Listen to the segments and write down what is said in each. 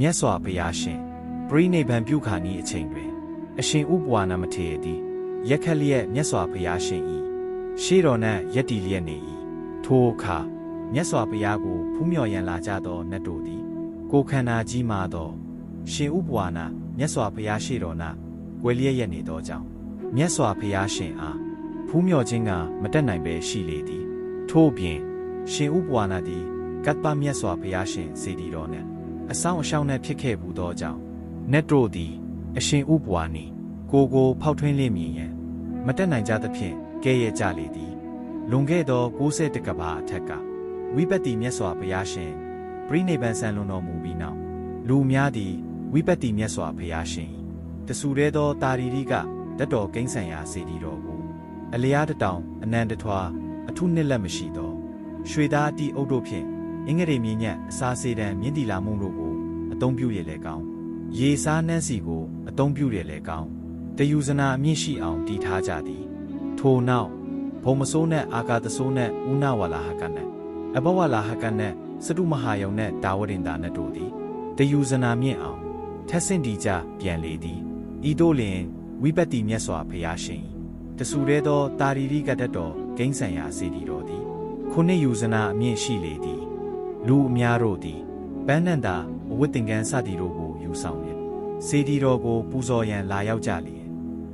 မြတ်စွာဘုရားရှင်ပရိနိဗ္ဗာန်ပြုခါနီးအချိန်တွင် အရှင်ဥပဝါနာမထေရသည်ရက်ခက်လျက်မြတ်စွာဘုရားရှင်၏ရှေးတော်၌ယက်တီလျက်နေ၏ထိုအခါမြတ်စွာဘုရားကိုဖူးမြော်ရန်လာကြသောနတ်တို့သည် ကိုယ်ခန္ဓာကြီးမာသော ရှင်ဥပဝါနာမြတ်စွာဘုရားရှေ့တော်၌ကွယ်လျက်ရက်နေသောကြောင့်မြတ်စွာဘုရားရှင်အားဖူးမြော်ခြင်းကမတက်နိုင်ပဲရှိလေသည်ထို့ပြင်ရှင်ဥပဝါနာသည်ကတ္တပမြတ်စွာဘုရားရှင်စေတီတော်နှင့် အဆောင်အရှောင်းနှင့်ဖြစ်ခဲ့ဘူးသောကြောင့်နတ်တို့သည် အရှင်ဥပဝါနီကိုကိုဖောက်ထွင်းလိမ့်မည်ရန်မတက်နိုင်ကြသဖြင့်ကဲ့ရဲ့ကြလေသည်လွန်ခဲ့သော60ကဘာအထက်ကဝိပတ္တိမြတ်စွာဘုရားရှင်ပြိနိဗ္ဗာန်ဆံလွန်တော်မူပြီးနောက်လူများသည်ဝိပတ္တိမြတ်စွာဘုရားရှင်၏တဆူရဲသောတာရီရိကတတ်တော်ကိန်းဆံရာစေတီတော်ကိုအလျားတတောင်အနန္တထွာအထုနှစ်လက်မရှိသော ရွှေသားအတိအုပ်တို့ဖြင့် အင်္ဂရိမြင့်ညက်အစာစေတံမြင့်တီလာမှုတို့ကိုအသုံးပြုရလေကောင်းရေစားနှန်းစီကိုအသုံးပြုရလေကောင်းတယူဇနာအမြင့်ရှိအောင်တည်ထားကြသည် ထိုနောက်ဘုံမစိုးနဲ့အာကာသစိုးနဲ့ဥနာဝလာဟကနဲ့အဘဝလာဟကနဲ့စတုမဟာယုံနဲ့ဒါဝရင်တာနဲ့တို့သည်တယူဇနာမြင့်အောင်ထက်ဆင့်တီကြပြန်လေသည်ဤတို့လင်ဝိပတ္တိမြတ်စွာဘုရားရှင်၏တဆူရဲသောတာရီရိကတတ်တော်ဂိမ့်ဆံရာစေတီတော်သည်ခုနှစ်ယူဇနာအမြင့်ရှိလေသည် လူအများတို့သည်ပန်းနန္တာအဝတ်တင်ကန်းစသည်တို့ကိုယူဆောင်လျက်စေတီတော်ကိုပူဇော်ရန်လာရောက်ကြလျင်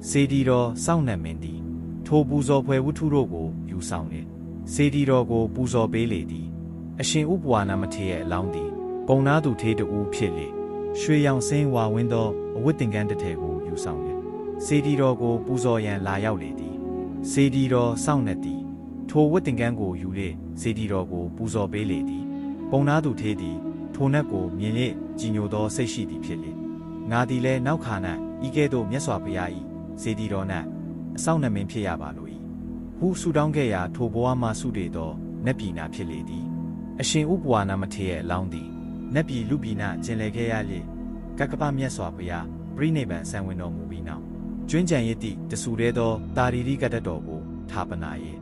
စေတီတော်စောင့်နှံမင်းသည်ထိုပူဇော်ဖွယ်ဝတ္ထုတို့ကိုယူဆောင်လျက်စေတီတော်ကိုပူဇော်ပေးလေသည်အရှင်ဥပဝါနာမထေရရဲ့အလောင်းသည်ပုံနာသူထေးတူဖြစ်လေရွှေရောင်စင်းဝါဝင်းသောအဝတ်တင်ကန်းတစ်ထည်ကိုယူဆောင်လျက်စေတီတော်ကိုပူဇော်ရန်လာရောက်လေသည်စေတီတော်စောင့်နှက်သည်ထိုဝတ်တင်ကန်းကိုယူလေစေတီတော်ကိုပူဇော်ပေးလေသည် ပုံနာသူထေးသည် ထိုနက်ကိုမြင်လေကြည်ညိုသောစိတ်ရှိသည်ဖြစ်လေငါသည်လည်းနောက်ခါ၌ဤကဲ့သို့မြတ်စွာဘုရား၏စေတီတော်၌အဆောင်နှမင်းဖြစ်ရပါလို၏ဟုဆူတောင်းခဲ့ရာ ထိုဘဝမှဆုတည်သောနတ်ပြည်နာဖြစ်လေသည်အရှင်ဥပဝါနာမထေရရဲ့အလောင်းသည်နတ်ပြည်လူပြည်နာကျင်လည်ခဲ့ရလေကကပမြတ်စွာဘုရားပြိနိဗ္ဗာန်ဆံဝင်တော်မူပြီးနောက်ကျွင်းကြံရည်တိတဆူရဲသောတာရီရိကတတ်တော်ကိုဌာပနာယေ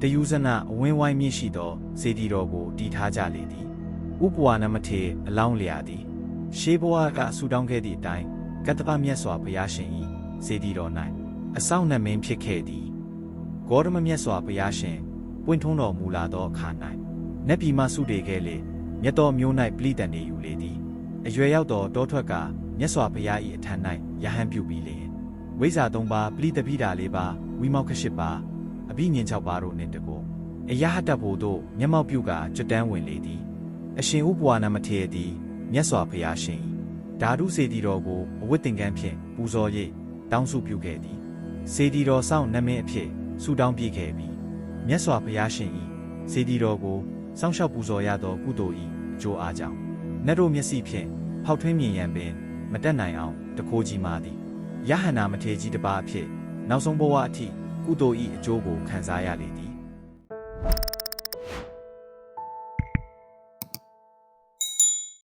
တယူဇနာအဝင်းဝိုင်းမြင့်ရှိသောစေတီတော်ကိုတည်ထားကြလေသည် ဥပဝါနမထေရအလောင်းလျာသည် ရှေးဘဝကဆူတောင်းခဲ့သည့်အတိုင်းကတ္တပမြတ်စွာဘုရားရှင်၏စေတီတော်၌အဆောင်နှမင်းဖြစ်ခဲ့သည်ဂေါရမမြတ်စွာဘုရားရှင်ပွင့်ထုံးတော်မူလာသောအခါ၌နတ်ပြည်မှဆုတည်ခဲ့လေမြတ်တော်မျိုး၌ပြိတန်နေယူလေသည်အရွယ်ရောက်သောတောထွက်ကမြတ်စွာဘုရား၏အထံ၌ယဟန်ပြုပြီးလေဝိဇ္ဇာ၃ပါးပလိတပိတာ၄ပါးဝိမောက္ခ၈ပါးအဘိညာဉ်၆ပါးတို့နှင့်တကောအယဟတဘို့တို့မျက်မှောက်ပြုကာကျွတ်တန်းဝင်လေသည် အရှင်ဥပဝါနာမထေရသည်မြတ်စွာဘုရားရှင်ဓာတုစေတီတော်ကိုအဝတ်တင်ကန်းဖြင့်ပူဇော်၍တောင်းဆုပြုခဲ့သည်စေတီတော်ဆောင်နမင်းအဖြစ်ဆုတောင်းပြခဲ့ပြီးမြတ်စွာဘုရားရှင်၏စေတီတော်ကိုစောင့်ရှောက်ပူဇော်ရသောကုသိုလ်၏အကျိုးအားကြောင့်နတ်တို့မျက်စိဖြင့်ဖောက်ထွင်းမြင်ရန်ပင် မတက်နိုင်အောင်တခိုးကြီးမာသည်ယဟန္တာမထေရကြီးတစ်ပါးအဖြစ်နောက်ဆုံးဘဝအထိကုသိုလ်၏အကျိုးကိုခံစားရလေသည်